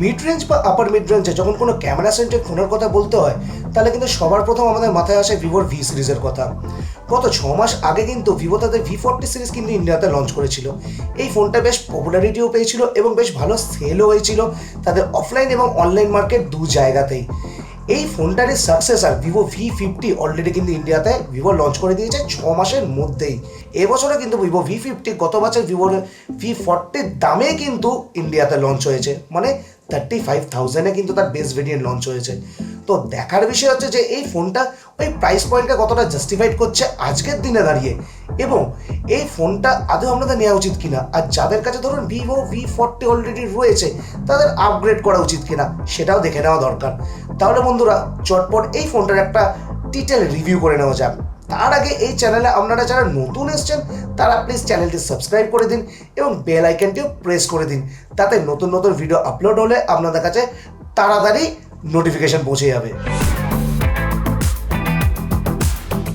Mid range বা আপার mid রেঞ্জে যখন কোনো ক্যামেরা সেন্টার ফোনের কথা বলতে হয়, তাহলে কিন্তু সবার প্রথম আমাদের মাথায় আসে ভিভোর ভি সিরিজের কথা। গত ছ মাস আগে কিন্তু ভিভো তাদের ভি ফোরটি সিরিজ কিন্তু ইন্ডিয়াতে লঞ্চ করেছিল। এই ফোনটা বেশ পপুলারিটিও পেয়েছিল এবং বেশ ভালো সেলও হয়েছিল তাদের অফলাইন এবং অনলাইন মার্কেট দু জায়গাতেই। এই ফোনটারই successor Vivo V fifty already কিন্তু ইন্ডিয়াতে ভিভো লঞ্চ করে দিয়েছে ছ মাসের মধ্যেই। এবছরে কিন্তু ভিভো ভি ফিফটি গত বছর ভিভোর ভি ফর্টির দামে কিন্তু ইন্ডিয়াতে লঞ্চ হয়েছে। মানে থার্টি ফাইভ থাউজেন্ডে কিন্তু তার বেস ভেরিয়েন্ট লঞ্চ হয়েছে। তো দেখার বিষয় হচ্ছে যে এই ফোনটা ওই প্রাইস পয়েন্টটা কতটা জাস্টিফাইড করছে আজকের দিনে দাঁড়িয়ে। এবং এই ফোনটা আদৌ আপনাদের নেওয়া উচিত কিনা? আর যাদের কাছে ধরুন ভিভো ভি ফোরটি অলরেডি রয়েছে, তাদের আপগ্রেড করা উচিত কিনা, সেটাও দেখে নেওয়া দরকার। তাহলে বন্ধুরা, চটপট এই ফোনটার একটা ডিটেল রিভিউ করে নেওয়া যাক। তার আগে এই চ্যানেলে আপনারা যারা নতুন এসছেন, তারা প্লিজ চ্যানেলটি সাবস্ক্রাইব করে দিন এবং বেল আইকনটিও প্রেস করে দিন। তাতে নতুন নতুন ভিডিও আপলোড হলে আপনাদের কাছে তাড়াতাড়ি নোটিফিকেশন পৌঁছে যাবে।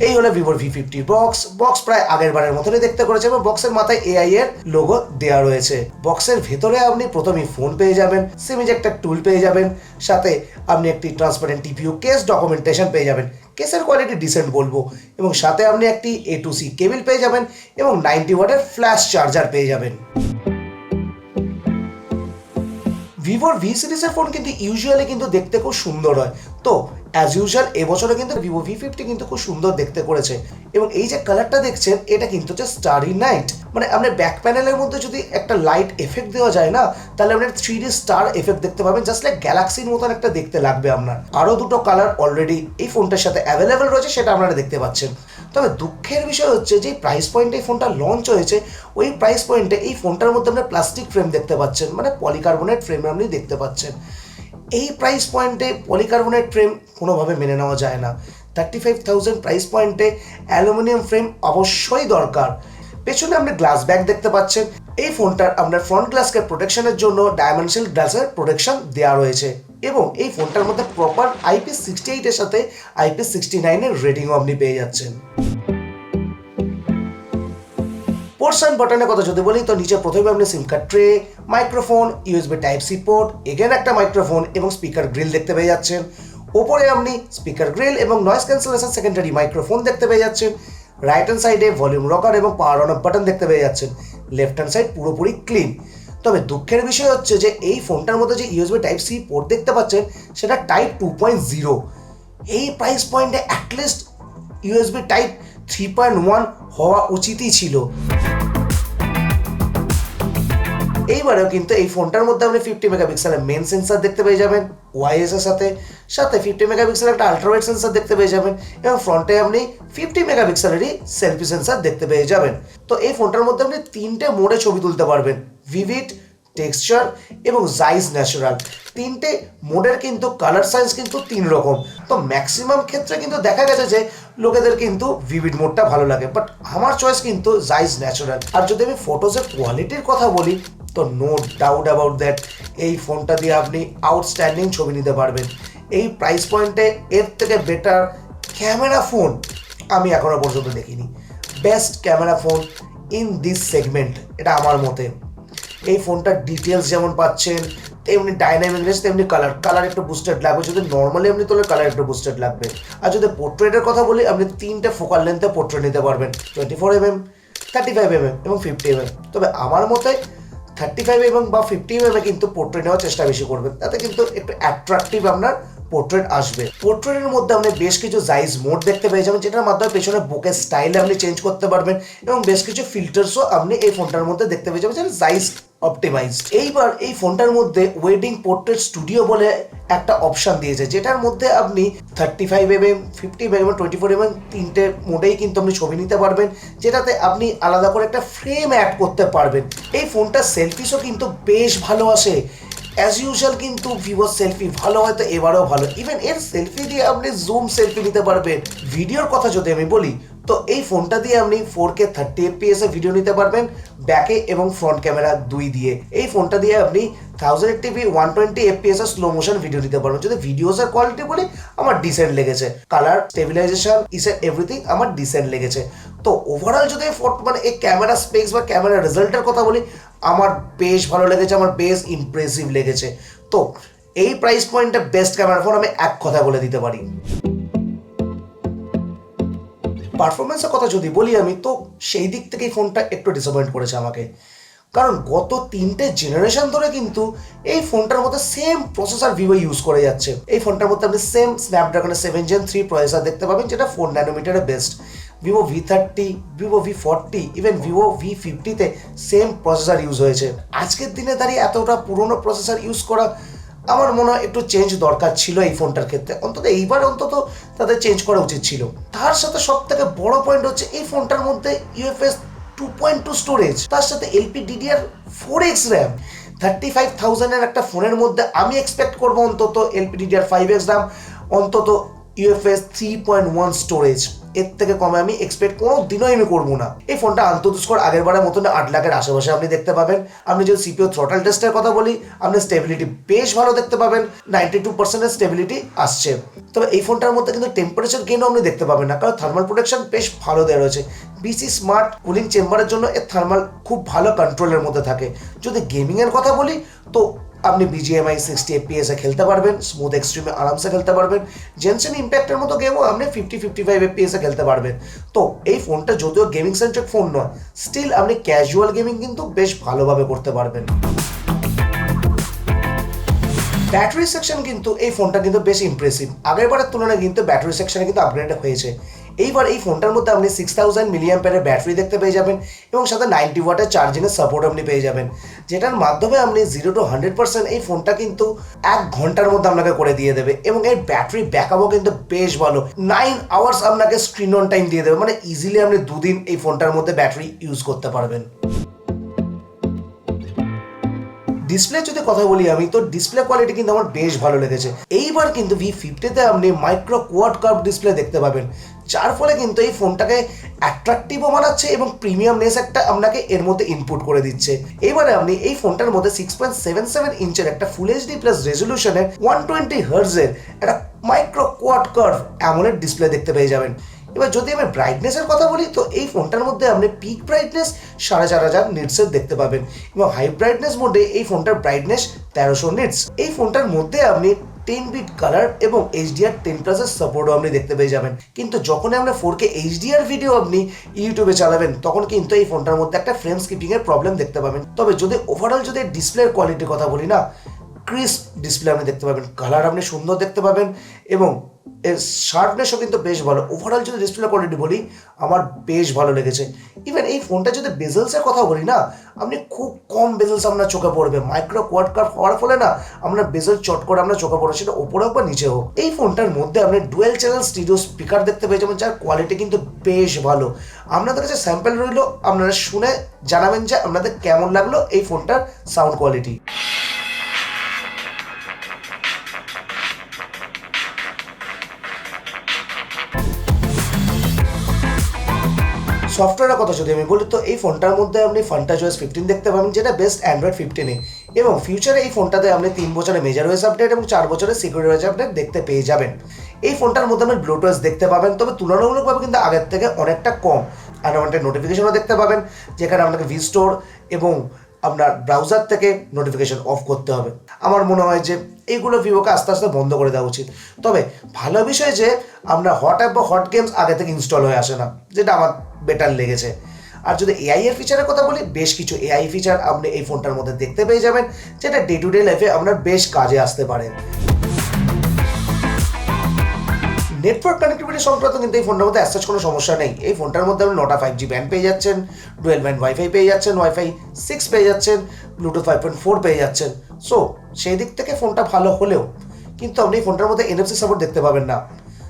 এই হলো ভিভোর ভি ফিফটি বক্স বক্স প্রায় আগের বারের মতনই দেখতে করেছে এবং বক্সের মাথায় এআই এর লোগো দেওয়া রয়েছে। বক্সের ভেতরে আপনি প্রথমেই ফোন পেয়ে যাবেন সিমিজ একটা টুল পেয়ে যাবেন, সাথে আপনি একটি ট্রান্সপারেন্ট টিপিউ কেস ডকুমেন্টেশন পেয়ে যাবেন। কেসের কোয়ালিটি ডিসেন্ট বলব। এবং সাথে আপনি একটি এ টু সি কেবিল পেয়ে যাবেন এবং নাইনটি ওয়াটের ফ্ল্যাশ চার্জার পেয়ে যাবেন। ভিভোর ভি সিরিজের ফোন কিন্তু ইউজুয়ালি কিন্তু দেখতে খুব সুন্দর হয়। তো অ্যাজ ইউজুয়াল এবছরে কিন্তু ভিভো ভি ফিফটি কিন্তু খুব সুন্দর দেখতে করেছে। এবং এই যে কালারটা দেখছেন, এটা কিন্তু হচ্ছে স্টারি নাইট মানে আপনার ব্যাক প্যানেলের মধ্যে যদি একটা লাইট এফেক্ট দেওয়া যায় না, তাহলে আপনার থ্রি ডি স্টার এফেক্ট দেখতে পাবেন। জাস্ট লাইক গ্যালাক্সির মতন একটা দেখতে লাগবে আপনার। আরও দুটো কালার অলরেডি এই ফোনটার সাথে অ্যাভেলেবেল রয়েছে, সেটা আপনারা দেখতে পাচ্ছেন। তবে দুঃখের বিষয় হচ্ছে যে প্রাইস পয়েন্টে এই ফোনটা লঞ্চ হয়েছে, ওই প্রাইস পয়েন্টে এই ফোনটার মধ্যে আপনার প্লাস্টিক ফ্রেম দেখতে পাচ্ছেন। মানে পলিকার্বনেট ফ্রেম আপনি দেখতে পাচ্ছেন। এই প্রাইস পয়েন্টে পলিকার্বনেট ফ্রেম কোনোভাবে মেনে নেওয়া যায় না। থার্টি ফাইভ থাউজেন্ড প্রাইস পয়েন্টে অ্যালুমিনিয়াম ফ্রেম অবশ্যই দরকার। পেছনে আপনি গ্লাস ব্যাগ দেখতে পাচ্ছেন। এই ফোনটার আপনার ফ্রন্ট গ্লাসকে প্রোটেকশনের জন্য ডায়মেনশনাল গ্লাসের প্রোটেকশন দেওয়া রয়েছে। এবং এই ফোনটার মধ্যে প্রপার আইপি সিক্সটি এইটের সাথে আইপি সিক্সটি নাইনের রেটিংও আপনি পেয়ে যাচ্ছেন। পোর্টস অ্যান্ড বাটনের কথা যদি বলি, তো নিচে প্রথমে আপনি SIM card tray microphone USB type C port again একটা মাইক্রোফোন এবং স্পিকার গ্রিল দেখতে পেয়ে যাচ্ছেন। ওপরে আপনি স্পিকার গ্রিল এবং নয়েজ ক্যান্সেলেশন সেকেন্ডারি মাইক্রোফোন দেখতে পেয়ে যাচ্ছেন। রাইট হ্যান্ড সাইডে ভলিউম রকার এবং পাওয়ার অন অফ বাটন দেখতে পেয়ে যাচ্ছেন। লেফট হ্যান্ড সাইড পুরোপুরি ক্লিন তবে দুঃখের বিষয় হচ্ছে যে, এই ফোনটার মধ্যে যে ইউএসবি টাইপ সি পোর্ট দেখতে পাচ্ছেন, সেটা টাইপ টু পয়েন্ট জিরো এই প্রাইস পয়েন্টে at least USB type three point one হওয়া উচিতই ছিল। এইবারেও কিন্তু এই ফোনটার মধ্যে আপনি ফিফটি মেগাপিক্সেলের মেন সেন্সার দেখতে পেয়ে যাবেন ওয়াইএস এর সাথে সাথে ফিফটি মেগাপিক্সেলের একটা আলট্রাওয়াইড সেন্সার দেখতে পেয়ে যাবেন এবং ফ্রন্টে আপনি ফিফটি মেগাপিক্সেলেরই সেলফি সেন্সার দেখতে পেয়ে যাবেন। তো এই ফোনটার মধ্যে আপনি তিনটে মোডে ছবি তুলতে পারবেন ভিভিড টেক্সচার এবং জাইজ ন্যাচারাল তিনটে মোডের কিন্তু কালার সাইজ কিন্তু তিন রকম। তো ম্যাক্সিমাম ক্ষেত্রে কিন্তু দেখা গেছে যে লোকেদের কিন্তু ভিভিড মোডটা ভালো লাগে। বাট আমার চয়েস কিন্তু জাইজ ন্যাচারাল আর যদি আমি ফটোজের কোয়ালিটির কথা বলি তো নো ডাউট অ্যাবাউট দ্যাট এই ফোনটা দিয়ে আপনি আউটস্ট্যান্ডিং ছবি নিতে পারবেন। এই প্রাইস পয়েন্টে এর থেকে বেটার ক্যামেরা ফোন আমি এখনও পর্যন্ত দেখিনি। Best camera phone in this segment এটা আমার মতে। এই ফোনটার ডিটেলস যেমন পাচ্ছেন, তেমনি ডাইনামিক রেঞ্জ তেমনি কালার কালার একটু বুস্টেড লাগবে, যদি নর্মালি আপনি তোলে কালার একটু বুস্টেড লাগবে। আর যদি পোর্ট্রেটের কথা বলি, আপনি তিনটে ফোকাল লেন্থে পোর্ট্রেট নিতে পারবেন। Twenty four mm thirty five mm এবং ফিফটি এমএম তবে আমার মতে থার্টি ফাইভ এবং বা ফিফটি এমএমে কিন্তু পোর্ট্রেট নেওয়ার চেষ্টা বেশি করবেন। তাতে কিন্তু একটু অ্যাট্রাকটিভ আপনার পোর্ট্রেট আসবে। পোর্ট্রেটের মধ্যে আপনি বেশ কিছু জাইজ মোড দেখতে পেয়ে যাবেন, যেটার মাধ্যমে পেছনে বুকের স্টাইল আপনি চেঞ্জ করতে পারবেন এবং বেশ কিছু ফিল্টার্সও আপনি এই ফোনটার মধ্যে দেখতে পেয়ে যাবেন যেটা জাইজ অপটিমাইজ এইবার এই ফোনটার মধ্যে ওয়েডিং পোর্ট্রেট স্টুডিও বলে একটা অপশন দিয়েছে, যেটার মধ্যে আপনি thirty five M M fifty M twenty four M M তিনটে মোডেই কিন্তু আপনি ছবি নিতে পারবেন, যেটাতে আপনি আলাদা করে একটা ফ্রেম অ্যাড করতে পারবেন। এই ফোনটার সেলফিসও কিন্তু বেশ ভালো আসে। অ্যাজ ইউজুয়াল কিন্তু ভিভোর সেলফি ভালো হয় তো এবারেও ভালো। ইভেন এর সেলফি দিয়ে আপনি জুম সেলফি নিতে পারবেন। ভিডিওর কথা যদি আমি বলি তো এই ফোনটা দিয়ে আপনি ফোর কে থার্টি এফপিএস এ ভিডিও নিতে পারবেন ব্যাকে এবং ফ্রন্ট ক্যামেরা দুই দিয়ে। এই ফোনটা দিয়ে আপনি thousand TV one twenty FPS এর স্লো মোশন ভিডিও নিতে পারবেন। যদি ভিডিওস এর কোয়ালিটি বলি, আমার ডিসেন্ট লেগেছে। কালার স্টেবিলাইজেশন ইস এভরিথিং আমার ডিসেন্ট লেগেছে। তো ওভারঅল যদি ফটো মানে এই ক্যামেরা স্পেক্স বা ক্যামেরা রেজাল্টের কথা বলি, আমার বেশ ভালো লেগেছে, আমার বেশ ইমপ্রেসিভ লেগেছে। তো এই প্রাইস পয়েন্টটা বেস্ট ক্যামেরা ফোন আমি এক কথা বলে দিতে পারি। পারফরমেন্সের কথা যদি বলি আমি, তো সেই দিক থেকেই ফোনটা একটু ডিসঅ্যাপয়েন্ট করেছে আমাকে। কারণ গত তিনটে জেনারেশন ধরে কিন্তু এই ফোনটার মধ্যে সেম প্রসেসর ভিভো ইউজ করে যাচ্ছে। এই ফোনটার মধ্যে আপনি সেম স্ন্যাপড্রাগনের সেভেন জেন থ্রি প্রসেসর দেখতে পাবেন, যেটা four ন্যানোমিটারে best Vivo V thirty Vivo V forty even Vivo V ফিফটিতে same processor use হয়েছে। আজকের দিনে দাঁড়িয়ে এতটা পুরনো প্রসেসর ইউজ করা আমার মনে হয় একটু চেঞ্জ দরকার ছিল এই ফোনটার ক্ষেত্রে। অন্তত এইবার অন্তত তাদের চেঞ্জ করা উচিত ছিল। তার সাথে সব থেকে বড় পয়েন্ট হচ্ছে এই ফোনটার মধ্যে UFS two point two storage তার সাথে LP DDR four X RAM thirty five থাউজেন্ডের একটা ফোনের মধ্যে আমি এক্সপেক্ট করব অন্তত LP DDR five X RAM অন্তত UFS three point one storage এর থেকে কমে আমি এক্সপেক্ট কোনো দিনই আমি করব না। এই ফোনটা আন্তঃস্কোর আগের বারের মতন আট লাখের আশেপাশে আপনি দেখতে পাবেন। আপনি যদি সিপিও থ্রটাল টেস্টের কথা বলি, আপনি স্টেবিলিটি বেশ ভালো দেখতে পাবেন। নাইনটি টু পার্সেন্টের স্টেবিলিটি আসছে। তবে এই ফোনটার মধ্যে কিন্তু টেম্পারেচার গেনও আপনি দেখতে পাবেন না। কারণ থার্মাল প্রোটেকশন বেশ ভালো দেওয়া রয়েছে। বিসি স্মার্ট কুলিং চেম্বারের জন্য এর থার্মাল খুব ভালো কন্ট্রোলের মধ্যে থাকে। যদি গেমিংয়ের কথা বলি, তো আপনি বিজিএমআই সিক্সটি এফপিএস এ খেলতে পারবেন স্মুথ এক্সট্রিমে আরামসে খেলতে পারবেন জেনসেন ইম্প্যাক্টের মতো গেমও আপনি ফিফটি ফিফটি ফাইভ এফপিএস এ খেলতে পারবেন। তো এই ফোনটা যদিও গেমিং সেন্ট্রিক ফোন নয় স্টিল আপনি ক্যাজুয়াল গেমিং কিন্তু বেশ ভালোভাবে করতে পারবেন। ব্যাটারি সেকশন কিন্তু এই ফোনটা কিন্তু বেশ ইমপ্রেসিভ আগের বারের তুলনায় কিন্তু ব্যাটারি সেকশনে কিন্তু আপগ্রেড হয়েছে। এইবার এই ফোনটার মধ্যে আপনি সিক্স থাউজেন্ড মিলিয়াম প্যারের ব্যাটারি দেখতে পেয়ে যাবেন এবং সাথে নাইনটি ওয়াটের চার্জিংয়ের সাপোর্ট আপনি পেয়ে যাবেন। যেটার মাধ্যমে আপনি জিরো টু হান্ড্রেড পার্সেন্ট এই ফোনটা কিন্তু এক ঘণ্টার মধ্যে আপনাকে করে দিয়ে দেবে এবং এর ব্যাটারি ব্যাকআপও কিন্তু বেশ ভালো। নাইন আওয়ার্স আপনাকে স্ক্রিন অন টাইম দিয়ে দেবে মানে ইজিলি আপনি দুদিন এই ফোনটার মধ্যে ব্যাটারি ইউজ করতে পারবেন। ডিসপ্লে যদি কথা বলি আমি, তো ডিসপ্লে কোয়ালিটি কিন্তু আমার বেশ ভালো লেগেছে। এইবার কিন্তু ভি ফিফটিতে আপনি মাইক্রো কোয়াড কার্ভ ডিসপ্লে দেখতে পাবেন। যার ফলে কিন্তু এই ফোনটাকে অ্যাট্রাকটিভও বানাচ্ছে এবং প্রিমিয়ামনেস একটা আপনাকে এর মধ্যে ইনপুট করে দিচ্ছে। এবারে আপনি এই ফোনটার মধ্যে সিক্স পয়েন্ট সেভেন সেভেন ইঞ্চের একটা ফুল এইচডি প্লাস রেজলিউশনের ওয়ান টোয়েন্টি হার্জের একটা micro quad curve AMOLED display দেখতে পেয়ে যাবেন। এবার যদি আমি ব্রাইটনেসের কথা বলি, তো এই ফোনটার মধ্যে আপনি পিক ব্রাইটনেস সাড়ে চার হাজার নিটসের দেখতে পাবেন এবং হাই ব্রাইটনেস মোডে এই ফোনটার ব্রাইটনেস তেরোশো নিটস এই ফোনটার মধ্যে আপনি টেন বিট কালার এবং এইচডিআর টেন প্লাসের সাপোর্টও আপনি দেখতে পেয়ে যাবেন। কিন্তু যখন আপনি ফোর কে এইচডিআর ভিডিও আপনি ইউটিউবে চালাবেন, তখন কিন্তু এই ফোনটার মধ্যে একটা ফ্রেম স্কিপিং এর প্রবলেম দেখতে পাবেন। তবে যদি ওভারঅল যদি ডিসপ্লের কোয়ালিটির কথা বলি না ক্রিস্প ডিসপ্লে আপনি দেখতে পাবেন কালার আপনি সুন্দর দেখতে পাবেন এবং এর শার্পনেসও কিন্তু বেশ ভালো। ওভারঅল যদি ডিসপ্লে কোয়ালিটি বলি, আমার বেশ ভালো লেগেছে। ইভেন এই ফোনটা যদি বেজেলসের কথা বলি না, আপনি খুব কম বেজেলস আপনার চোখে পড়বে। মাইক্রো কোয়াড কাপ হওয়ার ফলে না আপনার বেজেল চট করে আপনার চোখে পড়ে সেটা ওপরে হোক বা নিচে হোক। এই ফোনটার মধ্যে আপনি ডুয়েল চ্যানেল স্টিডিও স্পিকার দেখতে পেয়ে যাবেন, যার কোয়ালিটি কিন্তু বেশ ভালো। আপনাদের কাছে স্যাম্পেল রইল, আপনারা শুনে জানাবেন যে আপনাদের কেমন লাগল এই ফোনটার সাউন্ড কোয়ালিটি সফটওয়্যারের কথা যদি আমি বলি, তো এই ফোনটার মধ্যে আপনি ফান্টা চয়েস ফিফটিন দেখতে পাবেন, যেটা বেস্ট অ্যান্ড্রয়েড ফিফটিনে এবং ফিউচারে এই ফোনটাতে আপনি তিন বছরের মেজার ওয়েস আপডেট এবং চার বছরের সিকিউরিটি ওয়েস আপডেট দেখতে পেয়ে যাবেন। এই ফোনটার মধ্যে আপনি ব্লুটুথ দেখতে পাবেন, তবে তুলনামূলকভাবে কিন্তু আগের থেকে অনেকটা কম। আনওয়ান্টেড নোটিফিকেশনও দেখতে পাবেন, যেখানে আপনাকে ভি স্টোর এবং আপনার ব্রাউজার থেকে নোটিফিকেশন অফ করতে হবে। আমার মনে হয় যে এইগুলো ভিভোকে আস্তে আস্তে বন্ধ করে দেওয়া উচিত। তবে ভালো বিষয় যে আমরা হট অ্যাপ বা হট গেমস আগে থেকে ইনস্টল হয়ে আসে না, যেটা আমার বেটার লেগেছে। আর যদি এআই এর ফিচারের কথা বলি, বেশ কিছু এআই ফিচার আপনি এই ফোনটার মধ্যে দেখতে পেয়ে যাবেন, যেটা ডে টু ডে লাইফে আপনার বেশ কাজে আসতে পারে। নেটওয়ার্ক কানেক্টিভিটি সংক্রান্ত কিন্তু এই ফোনটার মধ্যে অ্যাসাচ কোনো সমস্যা নেই। এই ফোনটার মধ্যে আপনি নটা ফাইভ জি ব্যান্ড পেয়ে যাচ্ছেন ডুয়েল ব্যান্ড ওয়াইফাই পেয়ে যাচ্ছেন ওয়াইফাই সিক্স পেয়ে যাচ্ছেন ব্লুটুথ ফাইভ পয়েন্ট ফোর পেয়ে যাচ্ছেন। সো সেই দিক থেকে ফোনটা ভালো হলেও কিন্তু আপনি ফোনটার মধ্যে এনএফসি সাপোর্ট দেখতে পাবেন না।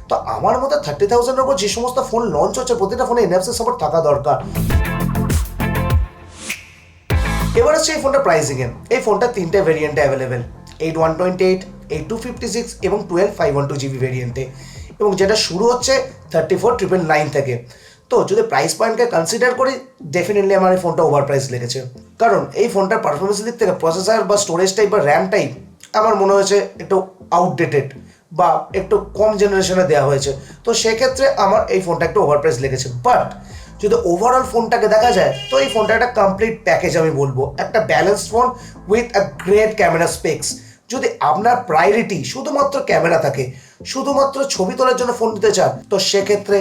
তো আমার মতে থার্টি থাউজেন্ডের উপর যে সমস্ত ফোন লঞ্চ হচ্ছে, প্রতিটা ফোনে এনএফসি সাপোর্ট থাকা দরকার। এবার হচ্ছে এই ফোনটা প্রাইসিং এ। এই ফোনটা তিনটে ভেরিয়েন্টে available eight one twenty eight eight two fifty six এবং twelve five one two GB ভেরিয়েন্টে এবং যেটা শুরু হচ্ছে থার্টি ফোর ট্রিপল নাইন থেকে। তো যদি প্রাইস পয়েন্টকে কনসিডার করি ডেফিনেটলি আমার এই ফোনটা ওভার প্রাইস লেগেছে। কারণ এই ফোনটার পারফরমেন্সের দিক থেকে প্রসেসর বা স্টোরেজ টাইপ বা র্যাম টাইপ আমার মনে হয়েছে একটু আউটডেটেড বা একটু কম জেনারেশনে দেওয়া হয়েছে। তো সেক্ষেত্রে আমার এই ফোনটা একটু ওভার প্রাইস লেগেছে। বাট যদি ওভারঅল ফোনটাকে দেখা যায়, তো এই ফোনটা একটা কমপ্লিট প্যাকেজ আমি বলব। একটা balanced phone with a great camera specs যদি আপনার প্রায়োরিটি শুধুমাত্র ক্যামেরা থাকে, শুধুমাত্র ছবি তোলার জন্য ফোন নিতে চান, তো সেক্ষেত্রে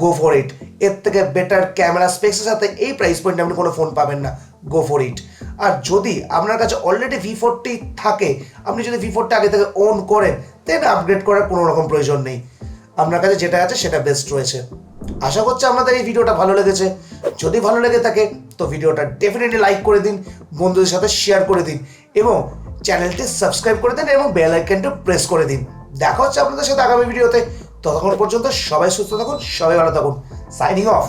গো ফর ইট এর থেকে বেটার ক্যামেরা স্পেক্সের সাথে এই প্রাইস পয়েন্টে আপনি কোনো ফোন পাবেন না। গো ফর ইট আর যদি আপনার কাছে অলরেডি ভি ফোরটি থাকে, আপনি যদি ভি ফোরটা আগে থেকে ওন করেন দেন আপগ্রেড করার কোনো রকম প্রয়োজন নেই। আপনার কাছে যেটা আছে, সেটা বেস্ট রয়েছে। আশা করছি আপনাদের এই ভিডিওটা ভালো লেগেছে। যদি ভালো লেগে থাকে, তো ভিডিওটা ডেফিনেটলি লাইক করে দিন, বন্ধুদের সাথে শেয়ার করে দিন, এবং চ্যানেলটি সাবস্ক্রাইব করে দিন, এবং বেল আইকনটা প্রেস করে দিন। দেখা হচ্ছে আপনাদের সাথে আগামী ভিডিওতে। ততক্ষণ পর্যন্ত সবাই সুস্থ থাকুন, সবাই ভালো থাকুন। Signing off